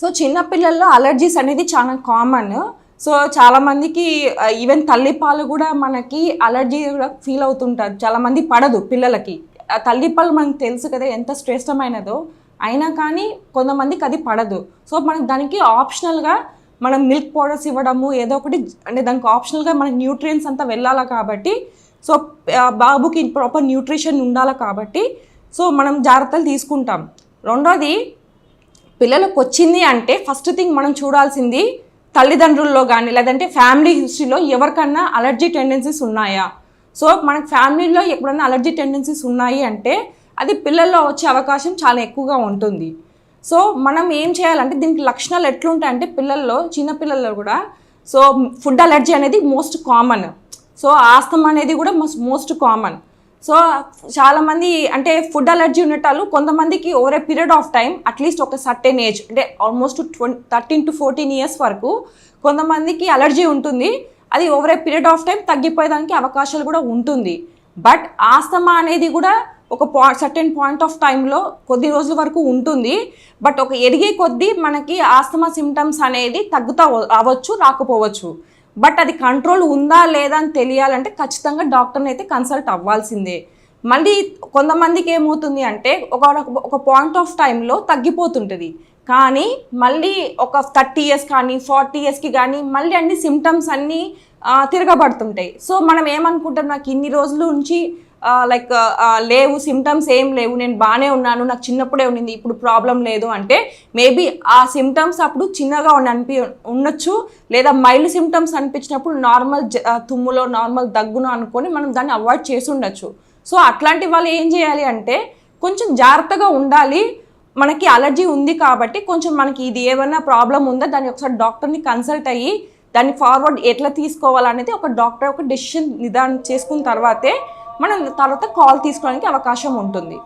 So చిన్నపిల్లల్లో allergies అనేది చాలా కామన్. సో చాలామందికి ఈవెన్ తల్లిపాలు కూడా మనకి అలర్జీ కూడా ఫీల్ అవుతుంటారు. చాలామంది పడదు పిల్లలకి. తల్లిపాలు మనకు తెలుసు కదా ఎంత శ్రేష్టమైనదో. అయినా కానీ కొంతమందికి అది పడదు. సో మనకు దానికి ఆప్షనల్గా మనం మిల్క్ పౌడర్స్ ఇవ్వడము ఏదో ఒకటి అంటే దానికి ఆప్షనల్గా మనకి న్యూట్రియన్స్ అంతా వెళ్ళాలి కాబట్టి సో బాబుకి ప్రాపర్ న్యూట్రిషన్ ఉండాలి కాబట్టి సో మనం జాగ్రత్తలు తీసుకుంటాం. రెండోది పిల్లలకు వచ్చింది అంటే ఫస్ట్ థింగ్ మనం చూడాల్సింది తల్లిదండ్రుల్లో కానీ లేదంటే ఫ్యామిలీ హిస్టరీలో ఎవరికన్నా అలర్జీ టెండెన్సీస్ ఉన్నాయా? సో మనకు ఫ్యామిలీలో ఎప్పుడన్నా అలర్జీ టెండెన్సీస్ ఉన్నాయి అంటే అది పిల్లల్లో వచ్చే అవకాశం చాలా ఎక్కువగా ఉంటుంది. సో మనం ఏం చేయాలంటే దీనికి లక్షణాలు ఎట్లుంటాయంటే పిల్లల్లో చిన్న పిల్లల్లో కూడా సో ఫుడ్ అలర్జీ అనేది మోస్ట్ కామన్ సో ఆస్తమా అనేది కూడా మోస్ట్ మోస్ట్ కామన్ సో చాలామంది అంటే ఫుడ్ అలర్జీ ఉండేటాలు కొంతమందికి over a period of time at least ఒక సర్టెన్ ఏజ్ అంటే almost twenty thirteen to fourteen years వరకు కొంతమందికి అలర్జీ ఉంటుంది. అది over a period of time తగ్గిపోయేదానికి అవకాశాలు కూడా ఉంటుంది. బట్ ఆస్తమా అనేది కూడా ఒక పా సర్టెన్ పాయింట్ ఆఫ్ టైంలో కొద్ది రోజుల వరకు ఉంటుంది. బట్ ఒక ఎదిగే కొద్దీ మనకి ఆస్తమా సిమ్టమ్స్ అనేది తగ్గుతా అవ్వచ్చు రాకపోవచ్చు. బట్ అది కంట్రోల్ ఉందా లేదా అని తెలియాలంటే ఖచ్చితంగా డాక్టర్ని అయితే కన్సల్ట్ అవ్వాల్సిందే. మళ్ళీ కొంతమందికి ఏమవుతుంది అంటే ఒక ఒక పాయింట్ ఆఫ్ టైంలో తగ్గిపోతుంటుంది. కానీ మళ్ళీ ఒక థర్టీ ఇయర్స్ కానీ ఫార్టీ ఇయర్స్కి కానీ మళ్ళీ అన్ని సిమ్టమ్స్ అన్నీ తిరగబడుతుంటాయి. సో మనం ఏమనుకుంటాం? నాకు ఇన్ని రోజుల నుంచి లైక్ లేవు సిమ్టమ్స్ ఏం లేవు నేను బాగానే ఉన్నాను నాకు చిన్నప్పుడే ఉండింది ఇప్పుడు ప్రాబ్లం లేదు అంటే మేబీ ఆ సిమ్టమ్స్ అప్పుడు చిన్నగా ఉండి అనిపి ఉండొచ్చు లేదా మైల్డ్ సిమ్టమ్స్ అనిపించినప్పుడు నార్మల్ తుమ్ములో నార్మల్ దగ్గును అనుకొని మనం దాన్ని అవాయిడ్ చేసి ఉండొచ్చు. సో అట్లాంటి వాళ్ళు ఏం చేయాలి అంటే కొంచెం జాగ్రత్తగా ఉండాలి. మనకి అలర్జీ ఉంది కాబట్టి కొంచెం మనకి ఇది ఏమైనా ప్రాబ్లం ఉందా దాన్ని ఒకసారి డాక్టర్ని కన్సల్ట్ అయ్యి దాన్ని ఫార్వర్డ్ ఎట్లా తీసుకోవాలనేది ఒక డాక్టర్ ఒక డెసిషన్ నిదానం చేసుకున్న తర్వాతే మనం తర్వాత కాల్ తీసుకోవడానికి అవకాశం ఉంటుంది.